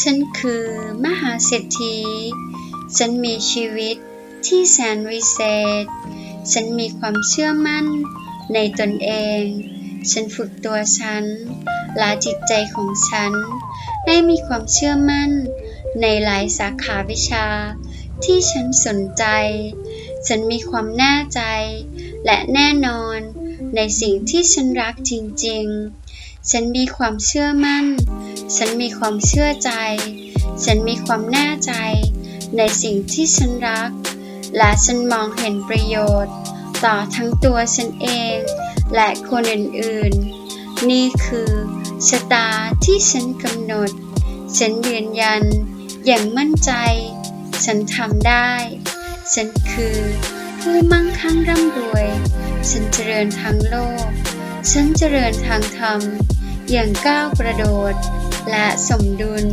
ฉันคือมหาเศรษฐี ฉันมีชีวิตที่แสนวิเศษ ฉันมีความเชื่อมั่นในตนเอง ฉันฝึกตัวฉันละจิตใจของฉัน ให้มีความเชื่อมั่นในหลายสาขาวิชาที่ฉันสนใจ ฉันมีความแน่ใจ และแน่นอนในสิ่งที่ฉันรักจริงๆ ฉันมีความเชื่อมั่น ฉันมีความเชื่อใจ ฉันมีความแน่ใจ ในสิ่งที่ฉันรัก และฉันมองเห็นประโยชน์ ต่อทั้งตัวฉันเอง และคนอื่นๆ นี่คือชะตาที่ฉันกำหนด ฉันยืนยัน อย่างมั่นใจ ฉันทำได้ ฉันคือ ผู้มั่งคั่งร่ำรวย ฉันเจริญทางโลก ฉันเจริญทางธรรมอย่างก้าวกระโดด และสมดุล